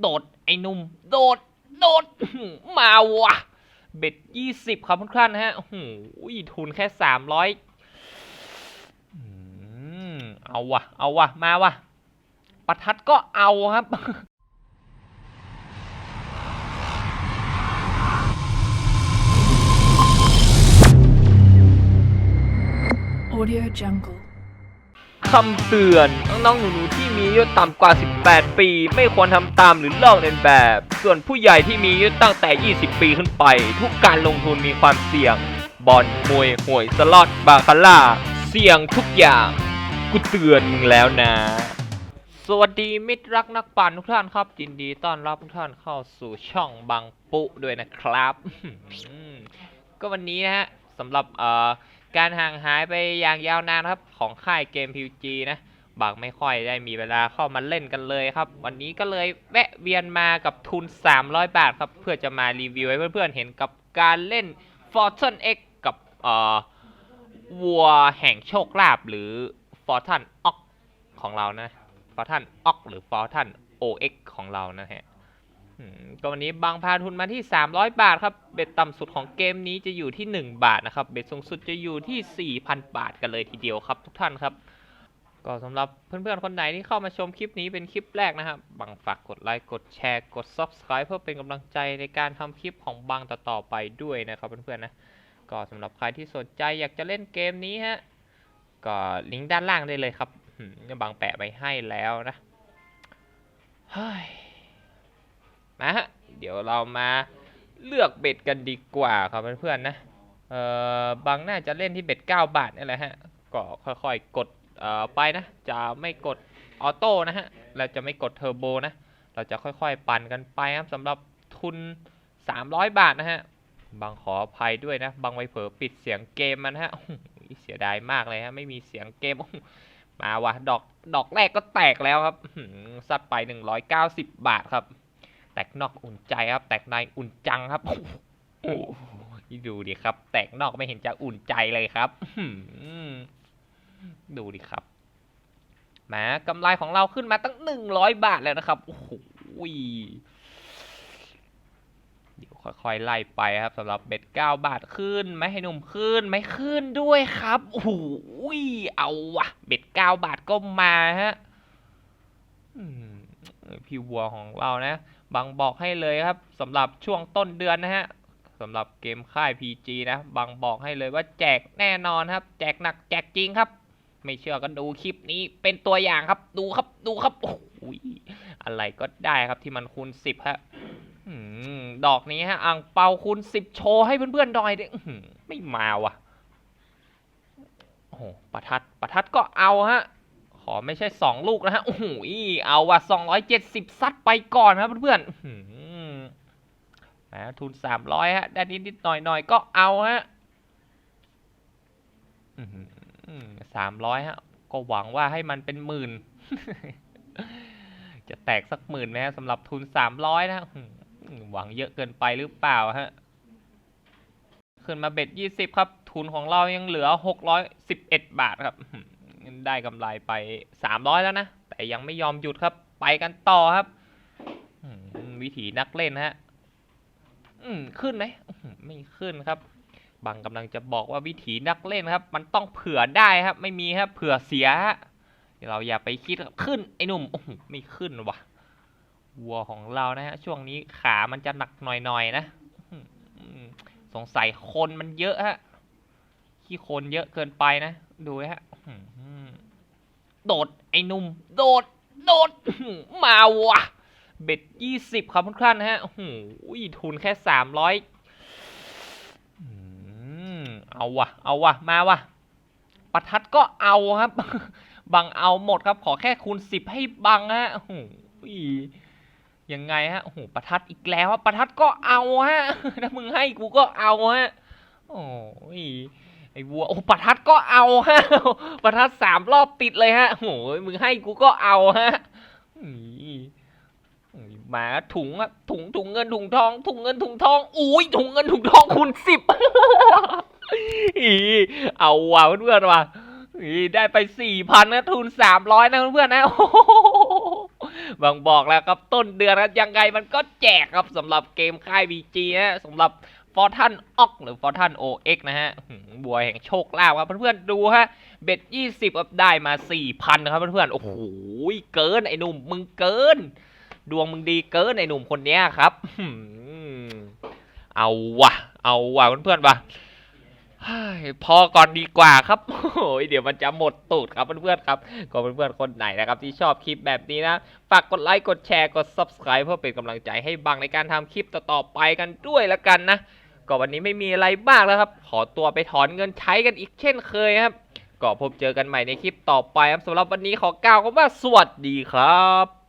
โดดไอ้หนุ่ม โดด โดด มาวะเบ็ดยี่สิบครับทุกท่านฮะโอ้โหทุนแค่สามร้อยเอาวะเอาวะมาวะประทัดก็เอาครับ Audio Jungle. คำเตือน น้องๆหนูๆที่มีอายุต่ำกว่า 18 ปี ไม่ควรทำตามหรือลอกเลียนแบบ ส่วนผู้ใหญ่ที่มีอายุตั้งแต่ 20 ปีขึ้นไป ทุกการลงทุนมีความเสี่ยง บอลมวยหวยสล็อตบาคาร่า เสี่ยงทุกอย่าง กูเตือนมึงแล้วนะ สวัสดีมิตรรักนักปั่นทุกท่านครับยินดีต้อนรับทุกท่านเข้าสู่ช่องบางปุด้วยนะครับ ก็วันนี้นะฮะสำหรับเอ่อ การห่างหายไปอย่างยาวนานครับของค่ายเกม PUG นะบางไม่ค่อยได้มีเวลาเข้ามาเล่นกันเลยครับ วันนี้ก็เลยแวะเวียนมากับทุน 300 บาทครับ เพื่อจะมารีวิวให้เพื่อนๆเห็นกับการเล่น Fortune X กับเอ่อวัวแห่งโชคลาภหรือ Fortune Ox ของเรานะ Fortune Ox หรือ Fortune OX ของเรานะฮะ ก็วันนี้บางพาทุนมาที่ 300 บาทครับ เบ็ดต่ำสุดของเกมนี้จะอยู่ที่ 1 บาทนะครับ เบ็ดสูงสุดจะอยู่ที่ 4,000 บาทกันเลยทีเดียวครับ ทุกท่านครับ ก็สำหรับเพื่อนๆ คนไหนที่เข้ามาชมคลิปนี้เป็นคลิปแรกนะครับบางฝากกดไลค์ กดแชร์ กด Subscribe เพื่อเป็นกำลังใจในการทำคลิปของบางต่อๆไปด้วยนะครับเพื่อนๆนะ ก็สำหรับใครที่สนใจอยากจะเล่นเกมนี้ฮะ ก็ลิงก์ด้านล่างได้เลยครับบางแปะไว้ให้แล้วนะ เฮ้ย มาฮะ เดี๋ยวเรามาเลือกเบ็ดกันดีกว่าครับเพื่อนๆนะ เอ่อบางน่าจะเล่นที่เบ็ด 9 บาทนี่แหละฮะ ก็ค่อยๆกดเอ่อไปนะ จะไม่กดออโต้นะฮะ เราจะไม่กดเทอร์โบนะ เราจะค่อยๆปั่นกันไปครับสำหรับทุน 300 บาทนะฮะ บางขออภัยด้วยนะ บางไวเผลอปิดเสียงเกมมันฮะโอ้โหเสียดายมากเลยฮะ ไม่มีเสียงเกมมาว่ะดอกดอกแรกก็แตกแล้วครับอื้อหือซัดไป 190 บาทครับ แตกนอกอุ่นใจครับ แตกในอุ่นจังครับโอ้ดูดิครับ แตกนอกไม่เห็นจะอุ่นใจเลยครับดูดิครับแหมกำไรของเราขึ้นมาตั้งหนึ่งร้อยบาทแล้วนะครับโอ้โหเดี๋ยวค่อยๆไล่ไปครับสำหรับเบ็ดเก้าบาทขึ้นไหมให้หนุ่มขึ้นไหมขึ้นด้วยครับโอ้โหเอาวะเบ็ดเก้าบาทก็มาฮะ พี่วัวของเรานะบางบอกให้เลยครับสำหรับช่วงต้นเดือนนะฮะสำหรับเกมค่าย PG นะบางบอกให้เลยว่าแจกแน่นอนครับ แจกหนักแจกจริงครับ ไม่เชื่อก็ดูคลิปนี้เป็นตัวอย่างครับ ดูครับดูครับโอ้โหอะไรก็ได้ครับที่มันคูณสิบฮะอดอกนี้ฮะอ่างเปาคูณสิบโชว์ให้เพื่อนๆดอยดิไม่มาว่ะโอ้โหประทัดประทัดก็เอาฮะ ขอไม่ใช่สองลูกนะฮะโอ้โหเอาว่ะสองร้อยเจ็ดสิบซัดไปก่อนครับเพื่อนๆอื้อหือแหมทุนสามร้อยฮะ ได้นิดๆหน่อยๆก็เอาฮะสามร้อยฮะ ก็หวังว่าให้มันเป็นหมื่น จะแตกสักหมื่นไหมฮะสำหรับทุนสามร้อยนะหวังเยอะเกินไปหรือเปล่าฮะ ขึ้นมาเบ็ดยี่สิบครับ ทุนของเรายังเหลือหกร้อยสิบเอ็ดบาทครับ ได้กำไรไป 300 แล้วนะ แต่ยังไม่ยอมหยุดครับ ไปกันต่อครับ วิถีนักเล่นฮะขึ้นไหมไม่ขึ้นครับ บางกำลังจะบอกว่าวิถีนักเล่นครับ มันต้องเผื่อได้ครับ ไม่มีครับ เผื่อเสียฮะเราอย่าไปคิดครับขึ้นไอ้หนุ่มไม่ขึ้นว่ะวัวของเรานะฮะช่วงนี้ขามันจะหนักหน่อยๆนะสงสัยคนมันเยอะฮะขี้คนเยอะเกินไปนะ ดูฮะ โดดไอ้หนุ่ม โดด โดด มาวะเบ็ดยี่สิบครับทุกท่านนะฮะโอ้โหทุนแค่สามร้อยเอาวะเอาวะมาวะประทัดก็เอาครับ บังเอาหมดครับ ขอแค่คูณสิบให้บังฮะโอ้โหยังไงฮะโอ้โหประทัดอีกแล้วประทัดก็เอาฮะถ้ามึงให้กูก็เอาฮะโอ้ย ไอ้วัวโอ้ประทัดก็เอาฮะประทัดสามรอบติดเลยฮะโอ้ยมึงให้กูก็เอาฮะหมาถุงอะถุงถุงเงินถุงทอง ถุงเงินถุงทองอุ้ยถุงเงินถุงทองคูณสิบอีเอาว่ะเพื่อนๆว่ะอีได้ไปสี่พันนะทุนสามร้อยนะเพื่อนๆนะโอ้โหบางบอกแล้วครับต้นเดือนครับยังไงมันก็แจกครับสำหรับเกมค่าย VG ฮะสำหรับ ฟอร์ทันออกหรือฟอร์ทัน OX นะฮะอื้อหือบวยแห่งโชคลาภครับเพื่อนๆดูฮะ เบ็ดยี่สิบได้มาสี่พันครับเพื่อนๆโอ้โหเกินไอ้หนุ่มมึงเกิน ดวงมึงดีเกินไอ้หนุ่มคนเนี้ยครับเอาวะเอาวะเพื่อนๆวะพอก่อนดีกว่าครับโอ้ยเดี๋ยวมันจะหมดตูดครับเพื่อนๆครับก็เพื่อนๆคนไหนนะครับที่ชอบคลิปแบบนี้นะ ฝากกดไลค์กดแชร์กด subscribe เพื่อเป็นกำลังใจให้บังในการทำคลิปต่อๆไปกันด้วยละกันนะ ก็วันนี้ไม่มีอะไรมากแล้วครับ ขอตัวไปถอนเงินใช้กันอีกเช่นเคยครับก็พบเจอกันใหม่ในคลิปต่อไปครับสำหรับวันนี้ขอกล่าวคำว่าสวัสดีครับ